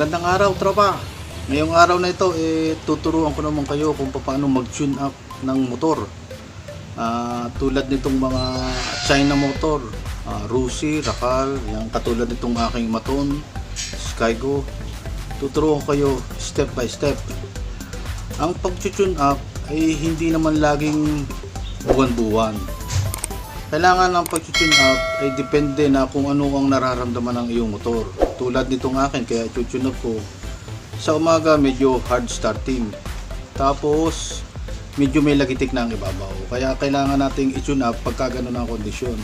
araw, tropa. Ngayong araw na ito, eh, tuturuan ko naman kayo kung paano mag-tune up ng motor. Ah, tulad nitong mga China motor, ah, Rusi, Rakal, yung katulad nitong aking Maton, Skygo. Tuturuan ko kayo step by step. Ang pag-tune up ay hindi naman laging buwan-buwan. Kailangan ng pag-tune up ay depende na kung ano ang nararamdaman ng iyong motor. Tulad nitong akin, kaya tune up ko. Sa umaga, medyo hard starting. Tapos, medyo may lagitik na ang ibabaw. Kaya kailangan nating i-tune up pagka ganun ang kondisyon.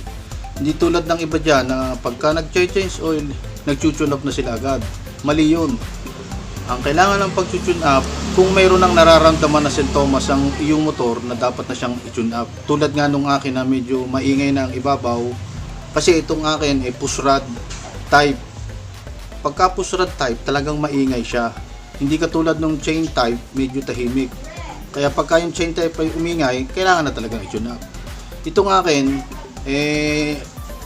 Hindi tulad ng iba dyan na pagka nag-change oil, nag-tune up na sila agad. Mali yun. Ang kailangan ng pag-tune up, kung mayroon ng nararamdaman na sintomas ang iyong motor na dapat na siyang i-tune up. Tulad nga nung akin na medyo maingay na ang ibabaw, kasi itong akin ay pushrod type. Pagka pushrod type, talagang maingay siya. Hindi katulad nung chain type, medyo tahimik. Kaya pagka yung chain type ay umingay, kailangan na talagang i-tune up. Itong akin, eh,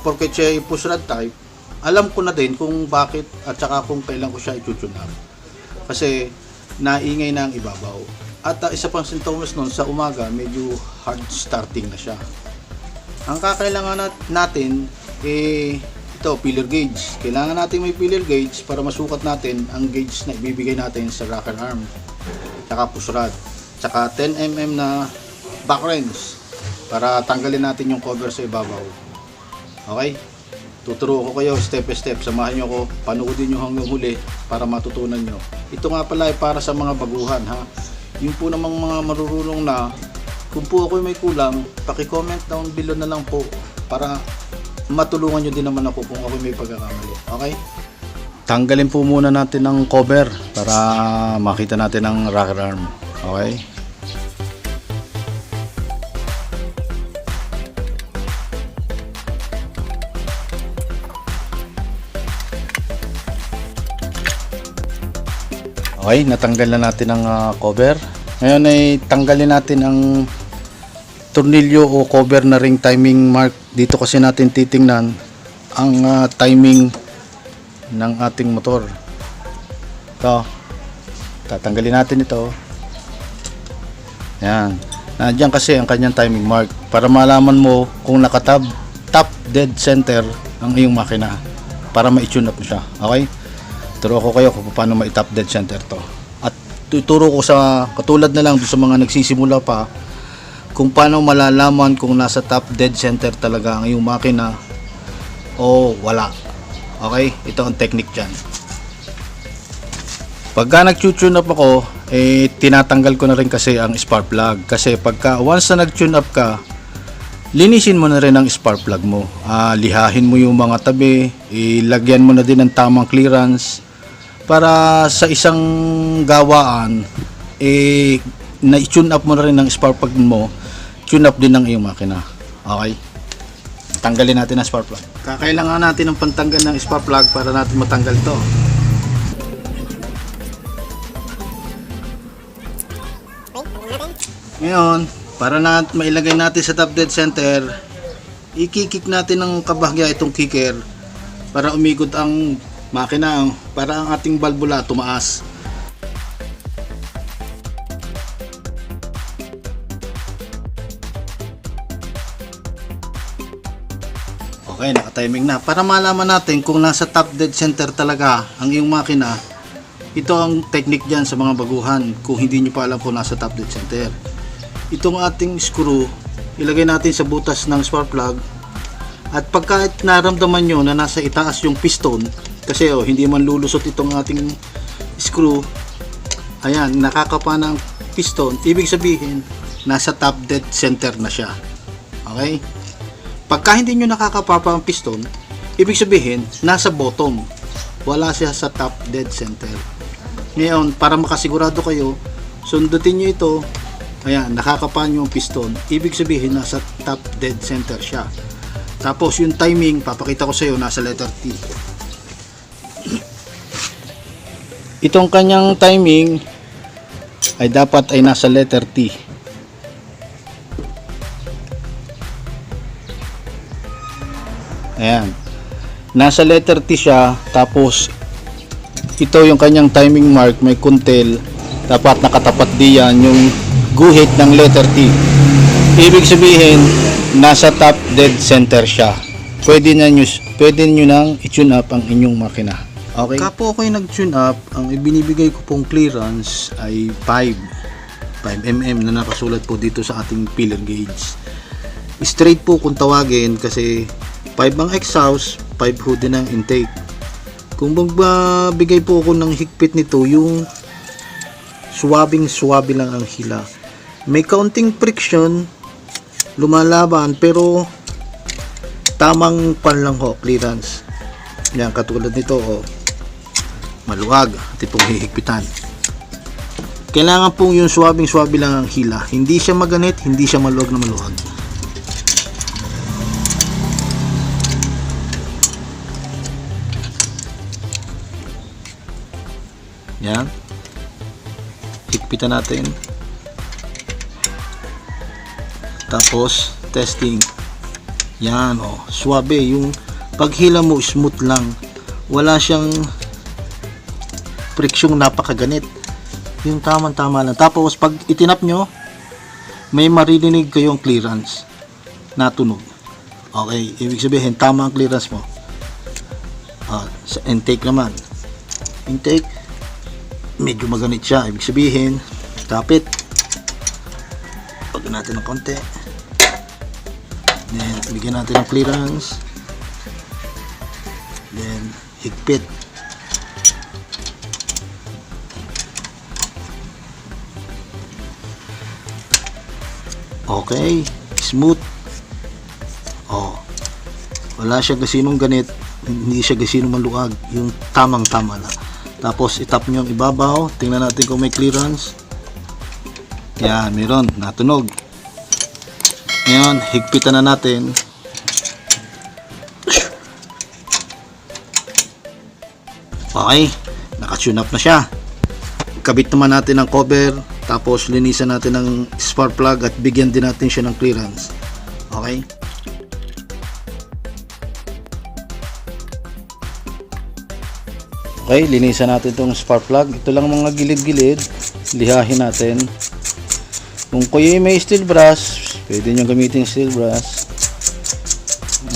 porque siya ay pushrod type, alam ko na din kung bakit at saka kung kailan ko siya i-tune up kasi naingay na ang ibabaw. At uh, isa pang sintomas nun, sa umaga, medyo hard starting na siya. Ang kakailangan nat- natin, eh, ito, filler gauge. Kailangan natin may filler gauge para masukat natin ang gauge na ibibigay natin sa rocker arm. Tsaka push. Tsaka 10mm na back wrench para tanggalin natin yung cover sa ibabaw. Okay? Tuturo ko kayo step by step. Samahan nyo ako. Panoodin nyo hanggang huli para matutunan nyo. Ito nga pala ay para sa mga baguhan ha. Yung po namang mga marurunong na kung po ako may kulang, paki-comment down below na lang po para matulungan nyo din naman ako kung ako may pagkakamali. Okay? Tanggalin po muna natin ang cover para makita natin ang rocker arm. Okay? Okay, natanggal na natin ang ah, cover. Ngayon ay tanggalin natin ang tornilyo o cover na ring timing mark. Dito kasi natin titingnan ang ah, timing ng ating motor. Ito. Tatanggalin natin ito. Yan. Nandiyan kasi ang kanyang timing mark para malaman mo kung nakatab top dead center ang iyong makina para ma-tune up mo siya. Okay? Turo ko kayo kung paano ma-top dead center to. At tuturo ko sa katulad na lang sa mga nagsisimula pa kung paano malalaman kung nasa top dead center talaga ang iyong makina o wala. Okay? Ito ang technique dyan. Pagka nag-tune up ako, eh, tinatanggal ko na rin kasi ang spark plug. Kasi pagka once na nag-tune up ka, linisin mo na rin ang spark plug mo. Ah, lihahin mo yung mga tabi, ilagyan mo na din ng tamang clearance para sa isang gawaan, eh, na-tune up mo na rin ang spark plug mo, tune up din ng iyong makina. Okay? Tanggalin natin ang spark plug. Kakailangan natin ng pantanggal ng spark plug para natin matanggal to. Ngayon, para na mailagay natin sa top dead center, ikikik natin ng kabahagya itong kicker para umikot ang makina para ang ating balbula tumaas. Okay, naka-timing na. Para malaman natin kung nasa top dead center talaga ang iyong makina, ito ang technique dyan sa mga baguhan kung hindi nyo pa alam kung nasa top dead center. Itong ating screw, ilagay natin sa butas ng spark plug at pagka naramdaman nyo na nasa itaas yung piston, kasi oh, hindi man lulusot itong ating screw, ayan, nakakapa ng piston, ibig sabihin, nasa top dead center na siya. Okay? Pagka hindi nyo nakakapapa ang piston, ibig sabihin, nasa bottom. Wala siya sa top dead center. Ngayon, para makasigurado kayo, sundutin nyo ito, ayan, nakakapa nyo ang piston, ibig sabihin, nasa top dead center siya. Tapos yung timing, papakita ko sa iyo nasa letter T. Itong kanyang timing ay dapat ay nasa letter T. Ayan. Nasa letter T siya, tapos ito yung kanyang timing mark, may kuntel. Dapat nakatapat diyan yung guhit ng letter T. Ibig sabihin, nasa top dead center siya. Pwede na nyo, pwede nyo nang i-tune up ang inyong makina. Okay. Kapo ako yung nag-tune up, ang ibinibigay ko pong clearance ay 5. 5mm na nakasulat po dito sa ating pillar gauge. Straight po kung tawagin kasi 5 ang exhaust, 5 ho din ang intake. Kung magbibigay po ako ng higpit nito, yung swabing swabe lang ang hila. May kaunting friction, lumalaban, pero tamang pan lang ho, clearance. Yan, katulad nito, oh, maluwag, tipong hihigpitan. Kailangan pong yung swabing swabe lang ang hila. Hindi siya maganit, hindi siya maluwag na maluwag. Yan. Higpitan natin. Tapos, testing. Yan, oh. Suabe. Yung paghila mo, smooth lang. Wala siyang friction'ng napakaganit. Yung tamang-tama lang. Tapos, pag itinap nyo, may maririnig kayong clearance na tunog. Okay, ibig sabihin, tama ang clearance mo. Ah, sa intake naman. Intake, medyo maganit siya. Ibig sabihin, kapit. Pag natin ng konti. Then, bigyan natin ng clearance. Then, higpit. Okay, smooth. Oh. Wala siya gasinong ganit, hindi siya gasinong maluag, yung tamang tama na. Tapos itap nyo ang ibabaw, tingnan natin kung may clearance. Yan, meron, natunog. Ngayon, higpitan na natin. Okay, naka-tune up na siya. Kabit naman natin ang cover, tapos linisan natin ng spark plug at bigyan din natin siya ng clearance. Okay? Okay, linisan natin itong spark plug. Ito lang mga gilid-gilid. Lihahin natin. Kung kayo may steel brass, pwede nyo gamitin steel brass.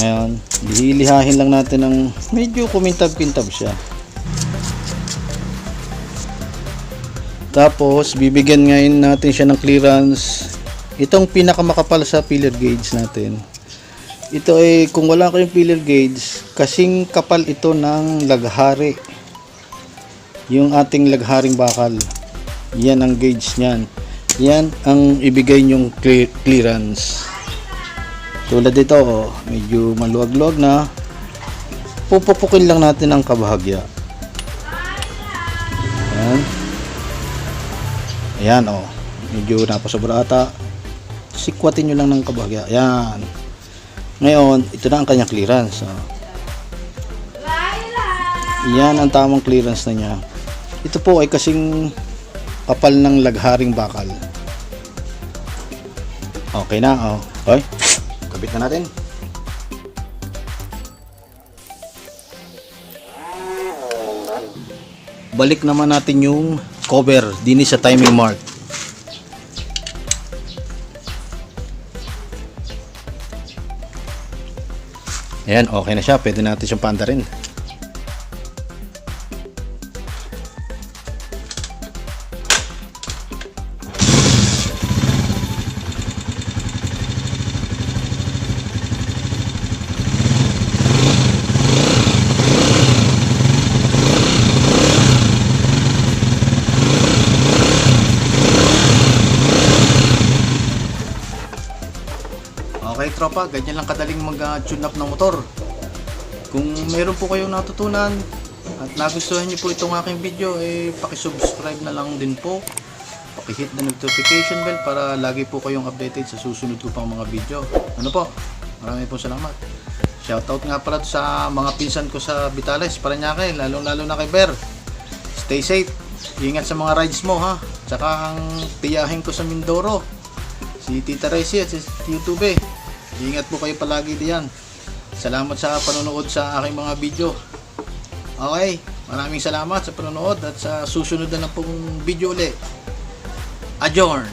Ayan. Lilihahin lang natin ng medyo kumintab-kintab siya. Tapos, bibigyan ngayon natin siya ng clearance. Itong pinakamakapal sa pillar gauge natin. Ito ay, kung wala kayong pillar gauge, kasing kapal ito ng laghari. Yung ating lagharing bakal. Yan ang gauge niyan. Yan ang ibigay nyong cle- clearance. Tulad dito, oh, medyo maluwag-luwag na. Pupupukin lang natin ang kabahagya. Yan. Ayan, oh. Medyo napasobra ata. Sikwatin nyo lang ng kabahagya. Ayan. Ngayon, ito na ang kanyang clearance. Oh. Yan ang tamang clearance na niya. Ito po ay kasing kapal ng lagharing bakal. Okay na, oh. Okay. Kabit na natin. Balik naman natin yung cover din sa timing mark. Ayan, okay na siya. Pwede natin siyang panda rin. Tropa, ganyan lang kadaling mag-tune up ng motor. Kung meron po kayong natutunan at nagustuhan niyo po itong aking video, eh paki-subscribe na lang din po. Paki-hit the notification bell para lagi po kayong updated sa susunod ko pang mga video. Ano po? Maraming po salamat. Shoutout nga pala sa mga pinsan ko sa Vitales, Paranaque, lalong-lalo na kay Bear. Stay safe. Ingat sa mga rides mo ha. Tsaka ang tiyahin ko sa Mindoro. Si Tita Resi at si YouTube. eh. Ingat po kayo palagi diyan. Salamat sa panonood sa aking mga video. Okay. Maraming salamat sa panonood at sa susunod na lang pong video ulit. Adjourn!